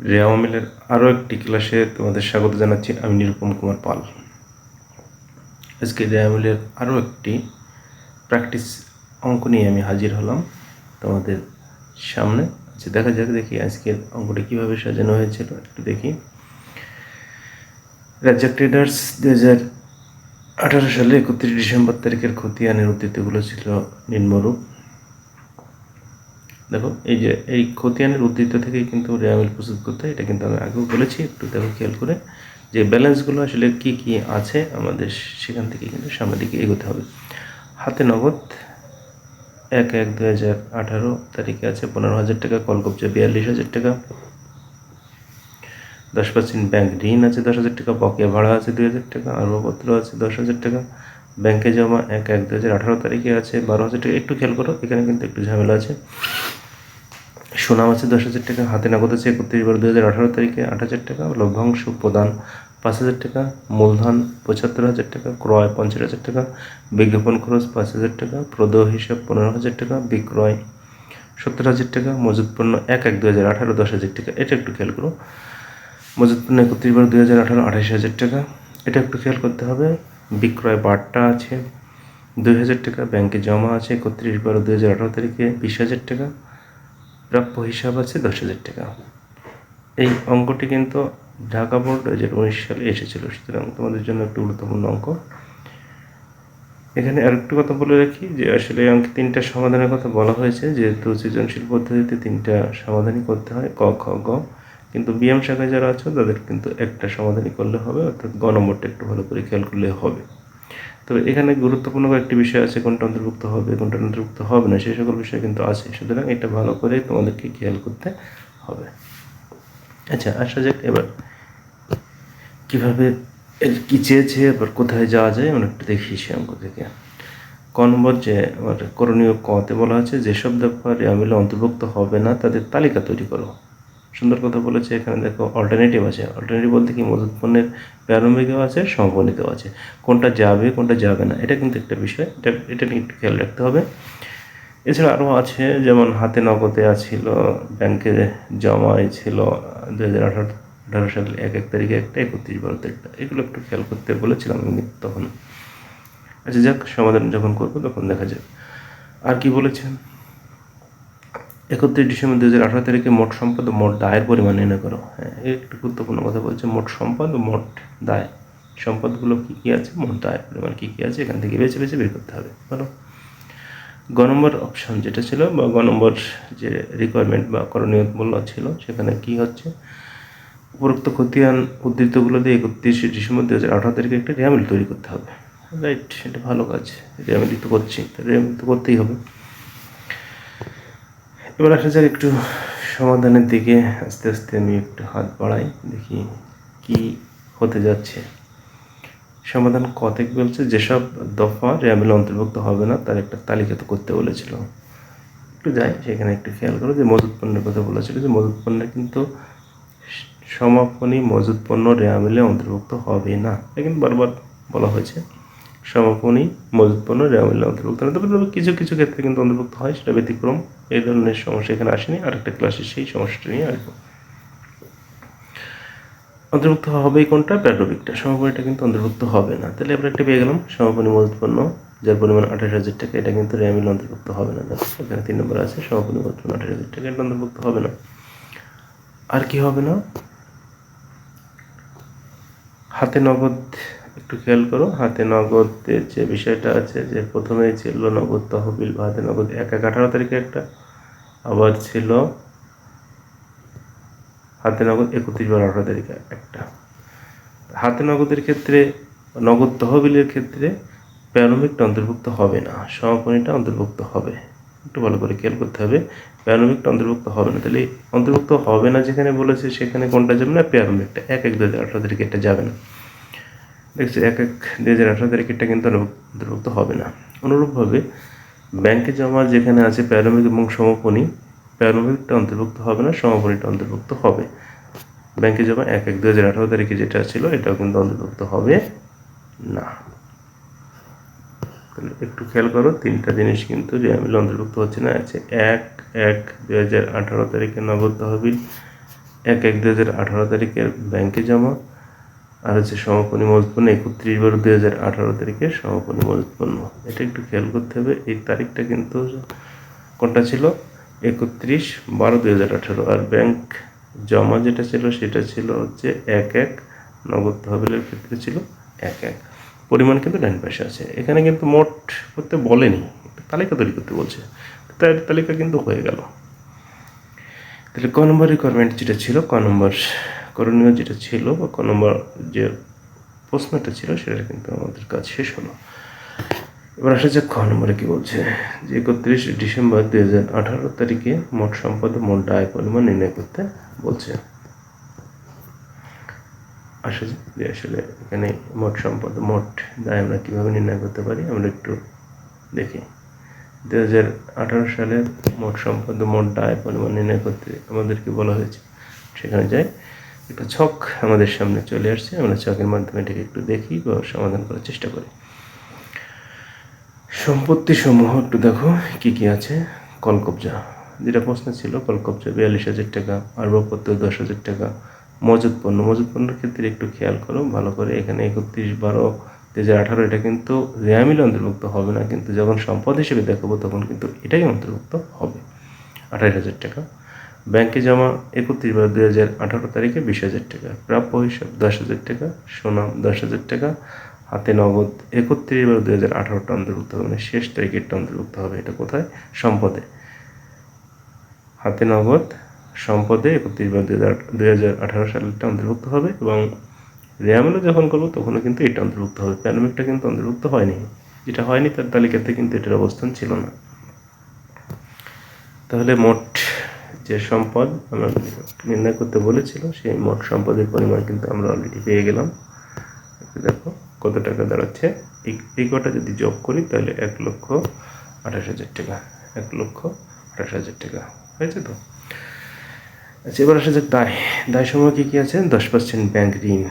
রেওয়া মিলের আরও একটি ক্লাসে তোমাদের স্বাগত জানাচ্ছি, আমি নিরুপম কুমার পাল। আজকে রেওয়া মিলের আরও একটি প্র্যাকটিস অঙ্ক নিয়ে আমি হাজির হলাম তোমাদের সামনে। আচ্ছা দেখা যাক দেখি আজকের অঙ্কটি কীভাবে সাজানো হয়েছিল, একটু দেখি। রাজ্জাক ট্রেডার্স দু হাজার আঠারো সালে একত্রিশ ডিসেম্বর তারিখের খতিয়ানের উদ্ধৃতিগুলো ছিল নিম্নরূপ। দেখো, এই যে, এই খতিয়ানের উদ্ধৃত থেকেই কিন্তু রেয়ামিল প্রস্তুত করতে হয়, এটা কিন্তু আমি আগেও বলেছি, একটু দেখো খেয়াল করে যে ব্যালেন্সগুলো আসলে কি কি আছে আমাদের সেখান থেকে কিন্তু সামনের দিকে এগোতে হবে। হাতে নগদ এক এক দু হাজার আঠারো তারিখে আছে পনেরো হাজার টাকা, কলকবজা বিয়াল্লিশ হাজার টাকা। দশ পার্সেন্ট ব্যাংক ঋণ আছে দশ হাজার টাকা, বকেয়া ভাড়া আছে দুই হাজার টাকা, আসবাবপত্র আছে দশ হাজার টাকা। ব্যাংকে জমা এক এক দু হাজার আঠারো তারিখে আছে বারো হাজার টাকা, একটু খেয়াল করো, এখানে কিন্তু একটু ঝামেলা আছে। সুনাম আছে দশ হাজার টাকা, হাতে নগদ আছে একত্রিশ বারো দু হাজার আঠারো তারিখে আট হাজার টাকা, লভ্যাংশ প্রদান পাঁচ হাজার টাকা, মূলধন পঁচাত্তর হাজার টাকা, ক্রয় পঞ্চাশ হাজার টাকা, বিজ্ঞাপন খরচ পাঁচ হাজার টাকা, প্রদেয় হিসাব পনেরো হাজার টাকা, বিক্রয় সত্তর হাজার টাকা, মজুত পণ্য এক এক দু হাজার আঠারো, দশ হাজার টাকা। এটা একটু খেয়াল করো। মজুত পণ্য একত্রিশ বারো দু হাজার আঠারো, আঠাশ হাজার টাকা। এটা একটু খেয়াল করতে হবে। বিক্রয় বার্তা আছে, দুই হাজার টাকা, ব্যাংকে জমা আছে একত্রিশ বারো দুই হাজার আঠারো তারিখে, বিশ হাজার টাকা। প্রাপ্য হিসাব আছে দশ হাজার টাকা। এই অঙ্কটি কিন্তু ঢাকা বোর্ড দু হাজার উনিশ সালে এসেছিল। সুতরাং তোমাদের জন্য একটু গুরুত্বপূর্ণ অঙ্ক। এখানে আরেকটু কথা বলে রাখি যে আসলে এই অঙ্কে তিনটা সমাধানের কথা বলা হয়েছে। যেহেতু সৃজনশীল পদ্ধতিতে তিনটা সমাধানই করতে হয়, ক, খ, গ। কিন্তু বিএম শাখায় যারা আছো, তাদের কিন্তু একটা সমাধানই করলে হবে, অর্থাৎ গ নম্বরটা একটু ভালো করে খেয়াল করলে হবে। তবে এখানে গুরুত্বপূর্ণ কয়েকটি বিষয় আছে, কোনটা অন্তর্ভুক্ত হবে, কোনটা অন্তর্ভুক্ত হবে না, সেই সকল বিষয় কিন্তু আছে। সুতরাং এটা ভালো করে তোমাদেরকে খেয়াল করতে হবে। আচ্ছা আসা যাক এবার। কীভাবে এর কী চেয়েছে, এবার কোথায় যাওয়া যায়, আমরা একটু দেখি সে অঙ্ক থেকে। ক নম্বর যে, আমার করণীয় কতে বলা আছে যেসব ব্যাপারে রেয়ামিলে অন্তর্ভুক্ত হবে না, তাদের তালিকা তৈরি করো। সুন্দর কথা বলেছে, এখানে দেখো অল্টারনেটিভ আছে। অল্টারনেটিভ বলতে কি? মজুত প্রারম্ভিকও আছে সমপনিতেও আছে। কোনটা যাবে কোনটা যাবে না, এটা কিন্তু একটা বিষয়। এটা এটা নিয়ে একটু খেয়াল রাখতে হবে। এছাড়া আরও আছে, যেমন হাতে নগদে আছিল, ব্যাংকে জমায় ছিল দু হাজার আঠারো আঠারো সালের এক এক তারিখে একটা, একত্রিশ বারো তারিখটা এগুলো একটু খেয়াল করতে বলেছিলাম আমি তখন। আচ্ছা যাক, সমাধান যখন করব তখন দেখা যাবে আর কি বলেছেন? একত্রিশ ডিসেম্বর দু হাজার আঠারো তারিখে মোট সম্পদ মোট দায়ের পরিমাণ নির্ণয় করো। হ্যাঁ একটু গুরুত্বপূর্ণ কথা বলছে, মোট সম্পদ ও মোট দায়। সম্পদগুলো কী কী আছে, মোট দায়ের পরিমাণ কী কী আছে, এখান থেকে বেছে বেছে বের করতে হবে। বলো। গ নম্বর অপশান যেটা ছিল, বা গ নম্বর যে রিকোয়ারমেন্ট বা করণীয় মূল্য ছিল, সেখানে কি হচ্ছে? উপরোক্ত খতিয়ান উদ্ধৃতগুলো দিয়ে একত্রিশে ডিসেম্বর দু হাজার আঠারো তারিখে একটা রেয়ামিল তৈরি করতে হবে। রাইট এটা ভালো কাজ। রেয়ামিল তো করছি রেয়ামিল তো করতেই হবে। এবার আসা যাক একটু সমাধানের দিকে। আস্তে আস্তে আমি একটু হাত বাড়াই, দেখি কি হতে যাচ্ছে। সমাধান কতেক বলছে? যেসব দফা র্যামেল অন্তর্ভুক্ত হবে না, তার একটা তালিকা তো করতে বলেছিল। একটু যাই, সেখানে একটু খেয়াল করো যে মজুত পণ্যের কথা বলেছিল যে মজুত পণ্যের কিন্তু সমাপনী মজুত পণ্য রেয়ামিলে অন্তর্ভুক্ত হবে না। কিন্তু বারবার বলা হয়েছে। সমাপনী মজুত পণ্য রেয়ামিলে অন্তর্ভুক্ত। না তবে কিছু কিছু ক্ষেত্রে কিন্তু অন্তর্ভুক্ত হয়, সেটা ব্যতিক্রম। এই ধরনের সমস্যা এখানে আসেনি। আরেকটা ক্লাসে সেই সমস্যাটা নিয়ে আসব অন্তর্ভুক্ত হবেই কোনটা? প্যাড্রোবিকটা সমাপনীটা কিন্তু অন্তর্ভুক্ত হবে না। তাহলে আমরা একটা পেয়ে গেলাম। সমাপনী মজুত পণ্য যার পরিমাণ আঠাশ হাজার টাকা, এটা কিন্তু র্যামিল অন্তর্ভুক্ত হবে না। এখানে তিন নম্বর আছে। সমাপনী মজুত পণ্য আঠাশ হাজার টাকা, এটা অন্তর্ভুক্ত হবে না। আর কি হবে না? হাতে নগদ একটু খেয়াল করো, হাতে নগদের যে বিষয়টা আছে যে প্রথমেই ছিল নগদ তহবিল বা হাতে নগদ এক এক আঠারো তারিখে একটা, আবার ছিল হাতে নগদ একত্রিশ বার আঠারো তারিখে একটা। হাতে নগদের ক্ষেত্রে, নগদ তহবিলের ক্ষেত্রে প্যানোমিকটা অন্তর্ভুক্ত হবে না সমাপনীটা অন্তর্ভুক্ত হবে। একটু ভালো করে খেয়াল করতে হবে প্যানোমিকটা অন্তর্ভুক্ত হবে না। তাহলে অন্তর্ভুক্ত হবে না যেখানে বলেছে সেখানে কোনটা যাবে না প্যানোমিকটা এক এক দু হাজার আঠারো তারিখে এটা যাবে না। এক এক দু হাজার আঠারো তারিখে এটা কিন্তু অন্তর্ভুক্ত হবে না। অনুরূপভাবে ব্যাংকে জমা যেখানে আছে প্যানোমিক এবং সমাপনী প্যানোমিকটা অন্তর্ভুক্ত হবে না, সমাপনীটা অন্তর্ভুক্ত হবে। ব্যাংকে জমা এক এক দু হাজার আঠারো তারিখে যেটা ছিল, এটাও কিন্তু অন্তর্ভুক্ত হবে না। তাহলে একটু খেয়াল করো, তিনটা জিনিস কিন্তু রেয়ামিল অন্তর্ভুক্ত হচ্ছে না, আছে এক এক দু হাজার আঠারো তারিখে নগদ তহবিল, এক এক দু হাজার আঠারো তারিখের ব্যাংকে জমা আর হচ্ছে সমাপনী মজুত পণ্য একত্রিশ বারো দুই হাজার আঠারো তারিখে সমাপনী মজুত পণ্য এটা একটু খেয়াল করতে হবে, এই তারিখটা কিন্তু কোনটা ছিল? একত্রিশ বারো দুই হাজার আঠারো। আর ব্যাংক জমা যেটা ছিল সেটা ছিল হচ্ছে এক এক, নগদ তহবিলের ক্ষেত্রে ছিল এক এক। পরিমাণ কিন্তু ডান পাশে আছে। এখানে কিন্তু মোট করতে বলেনি তালিকা তৈরি করতে বলছে। তার তালিকা কিন্তু হয়ে গেল। তাহলে ক নম্বর রিকোয়ারমেন্ট যেটা ছিল, ক নম্বর করণীয় যেটা ছিল বা ক নম্বর যে প্রশ্নটা ছিল, সেটা কিন্তু আমাদের কাজ শেষ হলো। এবার আসা যাক খ নম্বরে কি বলছে। যে একত্রিশ ডিসেম্বর দুই হাজার আঠারো তারিখে মোট সম্পদ মোট আয় পরিমাণ নির্ণয় করতে বলছে। আসা যাক যে আসলে এখানে মোট সম্পদ মোট দায় আমরা কীভাবে নির্ণয় করতে পারি, আমরা একটু দেখি। দু হাজার আঠারো সালে মোট সম্পদ মোট আয় পরিমাণ নির্ণয় করতে আমাদেরকে বলা হয়েছে? সেখানে যাই। একটা ছক আমাদের সামনে চলে আসছে। আমরা ছকের মাধ্যমে এটাকে একটু দেখি বা সমাধান করার চেষ্টা করি। সম্পত্তি সমূহ একটু দেখো, কি কি আছে? কলকবজা। যেটা প্রশ্ন ছিল, কলকবজা বিয়াল্লিশ হাজার টাকা আসবাবপত্র দশ হাজার টাকা, মজুত পণ্য। মজুত পণ্যের ক্ষেত্রে একটু খেয়াল করো, ভালো করে। এখানে একত্রিশ বারো দু হাজার আঠারো, এটা কিন্তু রেয়ামিল অন্তর্ভুক্ত হবে না, কিন্তু যখন সম্পদ হিসেবে দেখাবো, তখন কিন্তু এটাই অন্তর্ভুক্ত হবে। আঠাশ হাজার টাকা। ব্যাংকে জমা একত্রিশ বারো দুই হাজার আঠারো তারিখে বিশ হাজার টাকা। প্রাপ্য হিসাব দশ হাজার টাকা, সোনাম দশ হাজার টাকা। হাতে নগদ একত্রিশ বারো দুই হাজার আঠারোটা অন্তর্ভুক্ত হবে মানে শেষ তারিখেরটা অন্তর্ভুক্ত হবে এটা কোথায়? সম্পদে। হাতে নগদ সম্পদে একত্রিশ বারো দুই হাজার আঠারো সালেরটা অন্তর্ভুক্ত হবে এবং রেয়ামেলও যখন করব তখনও কিন্তু এটা অন্তর্ভুক্ত হবে। প্যানোমিকটা কিন্তু অন্তর্ভুক্ত হয়নি। যেটা হয়নি তার তালিকাতে কিন্তু এটার অবস্থান ছিল না। তাহলে মোট যে সম্পদ আমরা নির্ণয় করতে বলেছিল, সেই মোট সম্পদের পরিমাণ কিন্তু আমরা অলরেডি পেয়ে গেলাম। দেখো কত টাকা দাঁড়াচ্ছে। এই কটা যদি যোগ করি তাহলে এক লক্ষ আঠাশ হাজার টাকা, এক লক্ষ আঠাশ হাজার টাকা। হয়েছে তো? আচ্ছা এবার আসা যাক দায়। দায় সময় কী কী আছে? দশ পার্সেন্ট ব্যাঙ্ক ঋণ।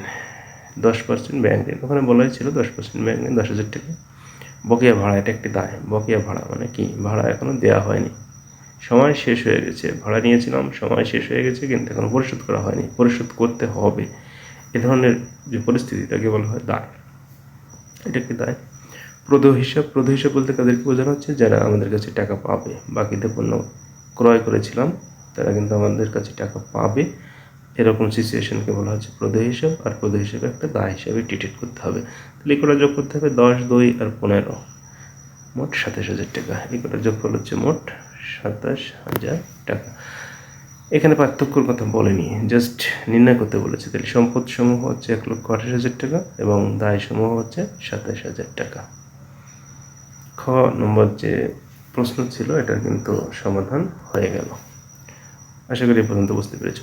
দশ পার্সেন্ট ব্যাঙ্ক ঋণ। ওখানে বলাই ছিল দশ পার্সেন্ট ব্যাঙ্ক ঋণ, দশ হাজার টাকা। বকেয়া ভাড়া, এটা একটি দায়। বকেয়া ভাড়া মানে কি? ভাড়া এখনও দেওয়া হয়নি। সময় শেষ হয়ে গেছে। ভাড়া নিয়েছিলাম, সময় শেষ হয়ে গেছে কিন্তু এখনও পরিশোধ করা হয়নি। পরিশোধ করতে হবে। এ ধরনের যে পরিস্থিতি তাকে বলা হয় দায় এটা কি দায়? প্রদ হিসাব প্রদ হিসাব বলতে তাদেরকে বোঝানো হচ্ছে? যারা আমাদের কাছে টাকা পাবে। বাকিতে পণ্য ক্রয় করেছিলাম, তারা কিন্তু আমাদের কাছে টাকা পাবে। এরকম সিচুয়েশনকে বলা হচ্ছে প্রদ হিসাব। আর প্রদ হিসাবে একটা দায় হিসাবে ট্রিটেড করতে হবে। তাহলে এগুলো যোগ করতে হবে দশ, দুই আর পনেরো। মোট সাতাশ হাজার টাকা। এগুলোর যোগফল হচ্ছে মোট সাতাশ হাজার টাকা। এখানে পার্থক্যর কথা বলেনি জাস্ট নির্ণয় করতে বলেছে। তাহলে সম্পদ সমূহ হচ্ছে এক লক্ষ আঠাশ হাজার টাকা এবং দায় সমূহ হচ্ছে সাতাশ হাজার টাকা। খ নম্বর যে প্রশ্ন ছিল, এটার কিন্তু সমাধান হয়ে গেল। আশা করি পর্যন্ত বুঝতে পেরেছ।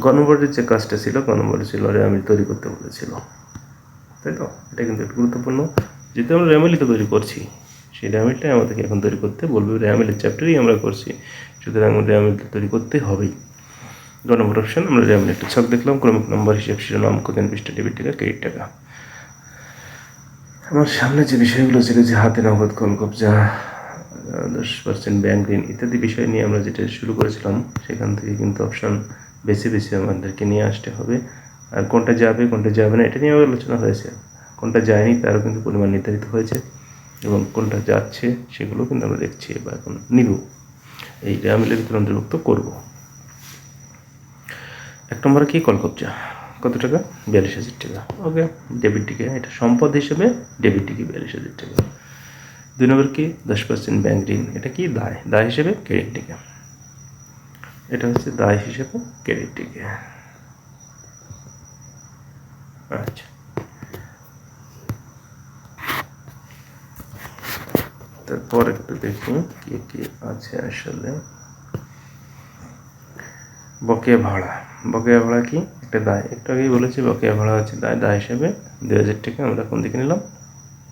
গ নম্বরের যে কাজটা ছিল, গ নম্বরে ছিল র্যামিল তৈরি করতে বলেছিল। তাই তো? এটা কিন্তু গুরুত্বপূর্ণ। যেহেতু আমরা র্যামিলই তো তৈরি করছি। সেই র্যামিলটাই আমাদেরকে এখন তৈরি করতে বলবে। র্যামিলের চ্যাপ্টারই আমরা করছি। সুতরাং র্যামিল তৈরি করতে হবেই। গ নম্বর অপশন আমরা র্যামিল একটা ছক দেখলাম। ক্রমিক নম্বর হিসেব শিরোনাম কোদিন পৃষ্ঠা ডেবিট টাকা ক্রেডিট টাকা। আমার সামনে যে বিষয়গুলো ছিল, যে হাতে নগদ কল কবজা দশ পার্সেন্ট ব্যাংক ঋণ ইত্যাদি বিষয় নিয়ে আমরা যেটা শুরু করেছিলাম, সেখান থেকে কিন্তু অপশান বেছে বেছে আমাদেরকে নিয়ে আসতে হবে। আর কোনটা যাবে কোনটা যাবে না, এটা নিয়েও আলোচনা হয়েছে। কোনটা যায়নি, তারও কিন্তু পরিমাণ নির্ধারিত হয়েছে। এবং কোনটা যাচ্ছে সেগুলো কিন্তু আমরা দেখছি বা এখন নিব। এই র্যামিলের ভিতরে অন্তর্ভুক্ত করব। এক নম্বরে কি কলকবজা? কত টাকা? বিয়াল্লিশ হাজার টাকা। ওকে ডেবিট টিকে এটা সম্পদ হিসেবে ডেবিট টিকে বিয়াল্লিশ হাজার টাকা। দুই নম্বর কি? দশ পার্সেন্ট ব্যাংক ঋণ, এটা কি? দায়। দায় হিসেবে ক্রেডিট টিকে এটা হচ্ছে দায় হিসেবে ক্রেডিট টিকে আচ্ছা। তারপর একটু দেখি কি কি আছে আসলে। বকেয়া ভাড়া। বকেয়া ভাড়া কি? একটা দায়। একটু আগেই বলেছি, বকেয়া ভাড়া হচ্ছে দায়। দায় হিসেবে দুই হাজার টাকা আমরা কোন দিকে নিলাম?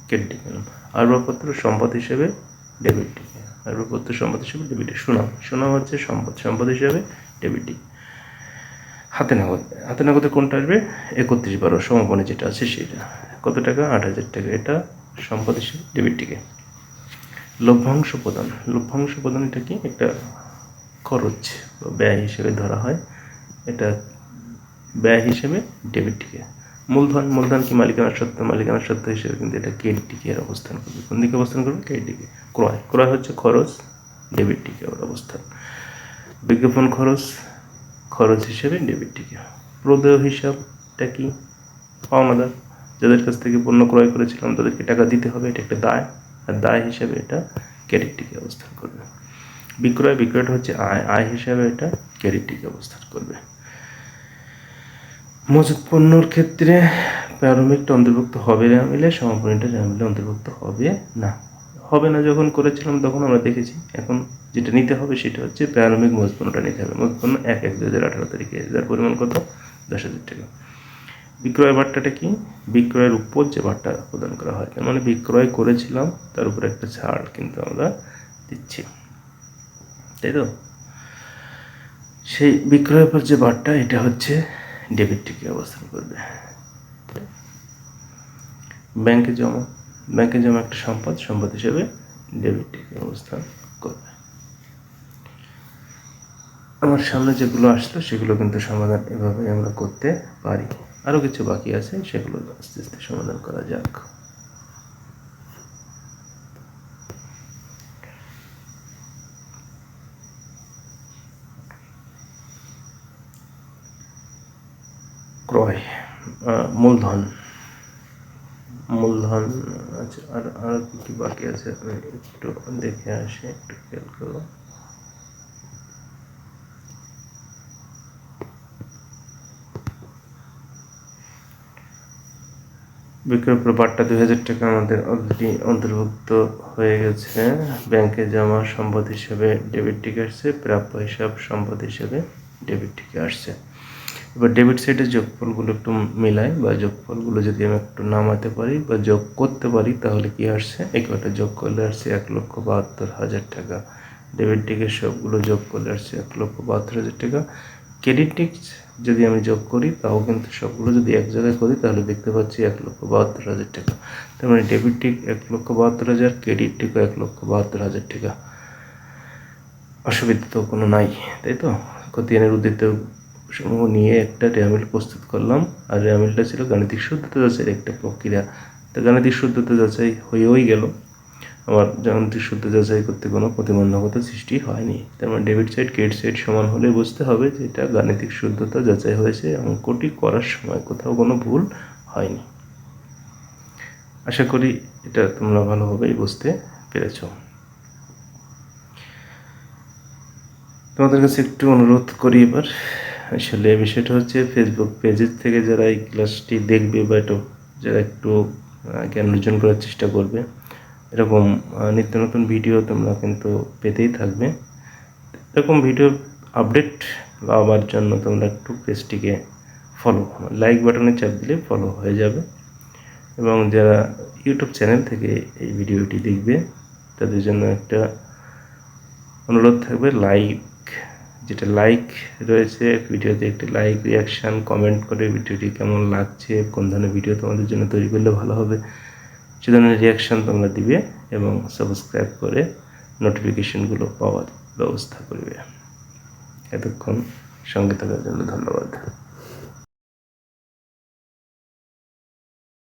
ক্রেডিট দিকে নিলাম। আসবাবপত্র সম্পদ হিসেবে ডেবিট টিকে আসবাবপত্র সম্পদ হিসেবে ডেবিট সুনাম। সুনাম হচ্ছে সম্পদ। সম্পদ হিসেবে ডেবিট টিকে হাতে নগদ। হাতে নগদে কোনটা আসবে? একত্রিশ বারো সমাপনে যেটা আছে সেটা। কত টাকা? আট হাজার টাকা। এটা সম্পদ হিসেবে ডেবিট টিকে লভ্যাংশ প্রদান। লভ্যাংশ প্রদান এটা কি? একটা খরচ বা ব্যয় হিসেবে ধরা হয়। এটা ব্যয় হিসেবে ডেবিট টিকে। মূলধন মূলধন কি মালিকানার সত্ত্ব? মালিকানার সত্ত্ব হিসেবে কিন্তু এটা ক্রেডিট টিকে এর অবস্থান করবে। কোন দিকে অবস্থান করবে? ক্রেডিট ক্রয়। ক্রয় হচ্ছে খরচ ডেবিট টিকে ওর অবস্থান। বিজ্ঞাপন খরচ খরচ হিসেবে ডেবিট টিকে। প্রদেয় হিসাবটা কি? পাওনাদার। যাদের কাছ থেকে পণ্য ক্রয় করেছিলাম, তাদেরকে টাকা দিতে হবে, এটা একটা দায়। আর দায় হিসাবে এটা ক্রেডিট টিকে অবস্থান করবে। বিক্রয় বিক্রয়টা হচ্ছে আয় আয় হিসাবে এটা ক্রেডিট টিকে অবস্থান করবে। মজুত পণ্যর ক্ষেত্রে প্রারম্ভিকটা অন্তর্ভুক্ত হবে রেমিলে সমাপনীটা মিলে অন্তর্ভুক্ত হবে না। হবে না যখন করেছিলাম তখন আমরা দেখেছি, এখন যেটা নিতে হবে সেটা হচ্ছে প্রারম্ভিক মজুত পণ্যটা নিতে হবে। মজুত পণ্য এক এক দু হাজার আঠারো তারিখে, যার পরিমাণ কত? দশ হাজার টাকা। বিক্রয় বার্তাটা কি? বিক্রয়ের উপর যে বার্তা প্রদান করা হয়। মানে বিক্রয় করেছিলাম, তার উপর একটা ছাড় কিন্তু আমরা দিচ্ছি। তাই তো? সেই বিক্রয়ের পর যে বারটা এটা হচ্ছে ডেবিট টিকে অবস্থান করবে। ব্যাংকে জমা ব্যাংকে জমা একটা সম্পদ সম্পদ হিসেবে ডেবিট টিকে অবস্থান করবে। আমার সামনে যেগুলো আসলো, সেগুলো কিন্তু সমাধান এভাবে আমরা করতে পারি। আরও কিছু বাকি আছে, সেগুলো আস্তে আস্তে সমাধান করা যাক। ক্রয় মূলধন। মূলধন আচ্ছা আর আর কি বাকি আছে? একটু দেখে আসি, একটু খেয়াল করো বিক্রয় প্রপারটা দুই হাজার টাকা আমাদের অলরেডি অন্তর্ভুক্ত হয়ে গেছে। ব্যাংকে জমা সম্পদ হিসেবে ডেবিট টিকে আসছে, প্রাপ্য হিসাব সম্পদ হিসেবে ডেবিট টিকে আসছে। এবার ডেবিট সাইডের যোগফলগুলো একটু মিলাই বা যোগফলগুলো যদি আমি একটু নামাতে পারি বা যোগ করতে পারি, তাহলে কি আসছে? এই কটা যোগ করলে আসছে এক লক্ষ বাহাত্তর হাজার টাকা। ডেবিট টিকের সবগুলো যোগ করলে আসছে এক লক্ষ বাহাত্তর হাজার টাকা। ক্রেডিট টিক্স যদি আমি যোগ করি, তাও কিন্তু সবগুলো যদি এক জায়গায় করি, তাহলে দেখতে পাচ্ছি এক লক্ষ বাহাত্তর হাজার টাকা। তার মানে ডেবিট টিক এক লক্ষ বাহাত্তর হাজার ক্রেডিট টিকও এক লক্ষ বাহাত্তর হাজার টাকা। অসুবিধা তো কোনো নাই, তাই তো? খতিয়ানের উদ্দিত সমূহ নিয়ে একটা রেয়ামিল প্রস্তুত করলাম, আর রেয়ামিলটা ছিল গাণিতিক শুদ্ধতা যাচাইয়ের একটা প্রক্রিয়া। তো গাণিতিক শুদ্ধতা যাচাই হয়েই গেল। আমার গাণিতিক শুদ্ধ যাচাই করতে কোনো প্রতিবন্ধকতা সৃষ্টি হয়নি। তার মানে ডেবিট সাইড, ক্রেডিট সাইড সমান হলে বুঝতে হবে যে এটা গাণিতিক শুদ্ধতা যাচাই হয়েছে অঙ্কটি করার সময় কোথাও কোনো ভুল হয়নি। আশা করি এটা তোমরা ভালোভাবেই বুঝতে পেরেছ। তোমাদের কাছে একটু অনুরোধ করি এবার। আসলে বিষয়টা হচ্ছে ফেসবুক পেজের থেকে যারা এই ক্লাসটি দেখবে বা একটু যারা একটু জ্ঞান অর্জন করার চেষ্টা করবে এরকম নিত্য নতুন ভিডিও তোমরা কিন্তু পেতেই থাকবে। এরকম ভিডিও আপডেট পাওয়ার জন্য তোমরা একটু পেজটিকে ফলো লাইক বাটনে চাপ দিলে ফলো হয়ে যাবে। এবং যারা ইউটিউব চ্যানেল থেকে এই ভিডিওটি দেখবে, তাদের জন্য একটা অনুরোধ থাকবে লাইক যেটা লাইক রয়েছে ভিডিওতে একটি লাইক রিয়াকশান কমেন্ট করে ভিডিওটি কেমন লাগছে, কোন ধরনের ভিডিও তোমাদের জন্য তৈরি করলে ভালো হবে সে রিয়াকশান তোমরা দিবে এবং সাবস্ক্রাইব করে নোটিফিকেশনগুলো পাওয়ার ব্যবস্থা করবে। এতক্ষণ সঙ্গে থাকার জন্য ধন্যবাদ।